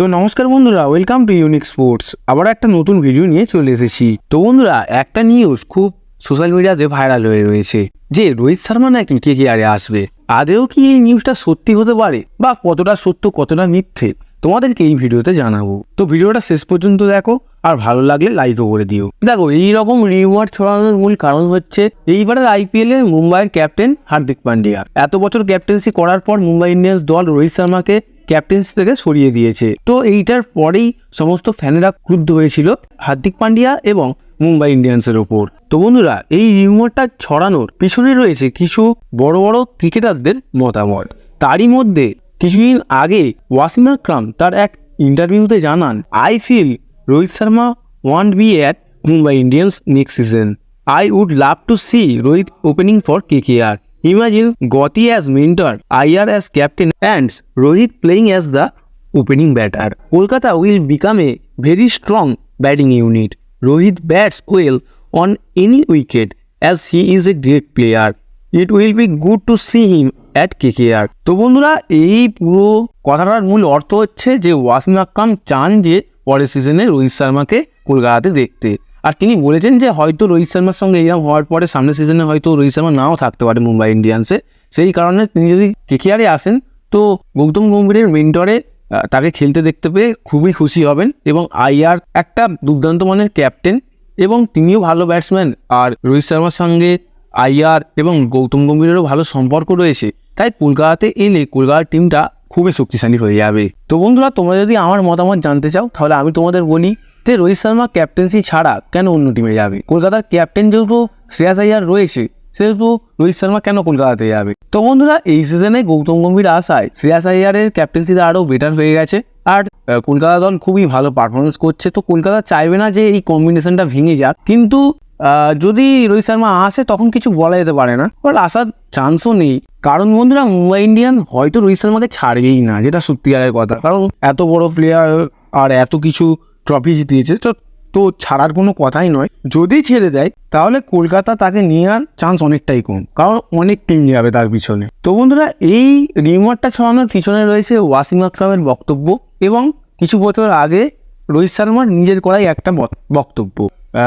তো নমস্কার বন্ধুরা ওয়েলকাম টু ইউনিক স্পোর্টস আবার একটা নতুন ভিডিও নিয়ে চলে এসেছি। তো বন্ধুরা, একটা নিউজ খুব সোশ্যাল মিডিয়াতে ভাইরাল হয়ে রয়েছে, যে রোহিত শর্মা নাকি কে কে আরে আসবে। আদেও কি এই নিউজটা সত্যি হতে পারে, বা কতটা সত্য, কতটা মিথ্যে? তোমাদেরকে এই ভিডিওতে জানাব। তো ভিডিওটা শেষ পর্যন্ত দেখো, আর ভালো লাগলে লাইকও করে দিও। দেখো এই রকম রিওয়ার্ড ছড়ানোর মূল কারণ হচ্ছে, এইবারের আইপিএল এ মুম্বাইয়ের ক্যাপ্টেন হার্দিক পান্ডিয়া। এত বছর ক্যাপ্টেন্সি করার পর মুম্বাই ইন্ডিয়ান্স দল রোহিত শর্মাকে ক্যাপ্টেন্সি থেকে সরিয়ে দিয়েছে। তো এইটার পরেই সমস্ত ফ্যানেরা ক্রুদ্ধ হয়েছিল হার্দিক পান্ডিয়া এবং মুম্বাই ইন্ডিয়ান্সের ওপর। তো বন্ধুরা, এই রিউমারটা ছড়ানোর পিছনে রয়েছে কিছু বড় বড় ক্রিকেটারদের মতামত। তারই মধ্যে কিছুদিন আগে ওয়াসিম আকরাম তার এক ইন্টারভিউতে জানান I feel Rohit Sharma want be at Mumbai Indians next season I would love to see Rohit opening for K K R imagine Gauti as mentor Iyer as captain and Rohit playing as the opening batter Kolkata will become a very strong batting unit Rohit bats well on any wicket as he is a great player it will be good to see him at K K আর তো বন্ধুরা, এই পুরো কথাটার মূল অর্থ হচ্ছে যে, ওয়াসিম আকরাম চান যে, পরের সিজনে রোহিত শর্মাকে কলকাতাতে দেখতে। আর তিনি বলেছেন যে হয়তো রোহিত শর্মার সঙ্গে এরকম হওয়ার পরে সামনের সিজনে হয়তো রোহিত শর্মা নাও থাকতে পারে মুম্বাই ইন্ডিয়ান্সে। সেই কারণে তিনি যদি কেকেআরে আসেন, তো গৌতম গম্ভীরের মেন্টরে তাকে খেলতে দেখতে পেয়ে খুবই খুশি হবেন এবং আইআর একটা দুর্দান্ত মানের ক্যাপ্টেন এবং তিনিও ভালো ব্যাটসম্যান আর রোহিত শর্মার সঙ্গে আইআর এবং গৌতম গম্ভীরেরও ভালো সম্পর্ক রয়েছে। তাই কলকাতাতে এলে কলকাতার টিমটা খুবই শক্তিশালী হয়ে যাবে। তো বন্ধুরা, তোমরা যদি আমার মতামত জানতে চাও, তাহলে আমি তোমাদের বলি যে রোহিত শর্মা ক্যাপ্টেন্সি ছাড়া কেন অন্য টিমে যাবে? কলকাতার ক্যাপ্টেন যেহেতু শ্রেয়াস আইয়ার রয়েছে, সেহেতু রোহিত শর্মা কেন কলকাতাতে যাবে? তো বন্ধুরা, এই সিজনে গৌতম গম্ভীর আসায় শ্রেয়াস আইয়ারের ক্যাপ্টেন্সিতে আরও বেটার হয়ে গেছে। আর কলকাতা দল খুবই ভালো পারফরমেন্স করছে। তো কলকাতা চাইবে না যে এই কম্বিনেশনটা ভেঙে যাক। কিন্তু যদি রোহিত শর্মা আসে, তখন কিছু বলা যেতে পারে না। বাট আসার চান্সও নেই। কারণ বন্ধুরা, মুম্বাই ইন্ডিয়ান হয়তো রোহিত শর্মাকে ছাড়বেই না, যেটা সত্যিকারের কথা। কারণ এত বড় প্লেয়ার আর এত কিছু ট্রফি জিতিয়েছে। তো তো ছাড়ার কোনো কথাই নয়। যদি ছেড়ে দেয়, তাহলে কলকাতা তাকে নেওয়ার চান্স অনেকটাই কম। কারণ অনেক টিম যাবে তার পিছনে। তো বন্ধুরা, এই রিমারটা ছড়ানোর পিছনে রয়েছে ওয়াসিম আকরামের বক্তব্য এবং কিছু বছর আগে রোহিত শর্মার নিজের করাই একটা বক্তব্য।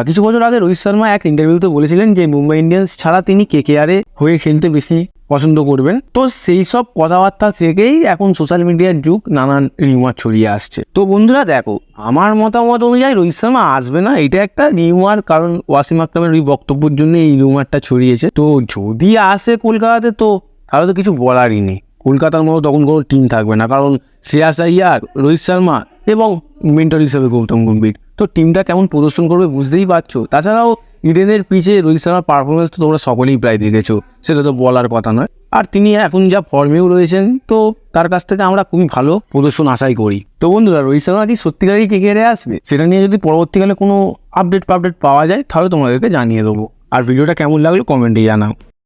কিছু বছর আগে রোহিত শর্মা এক ইন্টারভিউতে বলেছিলেন যে, মুম্বাই ইন্ডিয়ান্স ছাড়া তিনি কেকেআরে হয়ে খেলতে বেশি পছন্দ করবেন। তো সেই সব কথাবার্তা থেকেই এখন সোশ্যাল মিডিয়ার যুগ নানান রিউমার ছড়িয়ে আসছে। তো বন্ধুরা দেখো, আমার মতামত অনুযায়ী রোহিত শর্মা আসবে না, এটা একটা রিউমার কারণ ওয়াসিম আকরামের ওই বক্তব্যের জন্য এই রিউমারটা ছড়িয়েছে। তো যদি আসে কলকাতাতে তো, তাহলে তো কিছু বলারই নেই। কলকাতার মতো তখন কোনো টিম থাকবে না, কারণ শ্রেয়াস আইয়ার, রোহিত শর্মা এবং মেন্টর হিসেবে গৌতম গম্ভীর। তো টিমটা কেমন প্রদর্শন করবে বুঝতেই পারছ। তাছাড়াও ইডেনের পিচে রোহিত শর্মার পারফরমেন্স তো তোমরা সকলেই প্রায় দেখেছ, সেটা তো বলার কথা নয়। আর তিনি এখন যা ফর্মেও রয়েছেন, তো তার কাছ থেকে আমরা খুবই ভালো প্রদর্শন আশাই করি। তো বন্ধুরা, রোহিত শর্মা কি সত্যিকারই কে কেড়ে আসবে? সেটা নিয়ে যদি পরবর্তীকালে কোনো আপডেট পাপডেট পাওয়া যায়, তাহলে তোমাদেরকে জানিয়ে দেবো। আর ভিডিওটা কেমন লাগল কমেন্টে জানাও।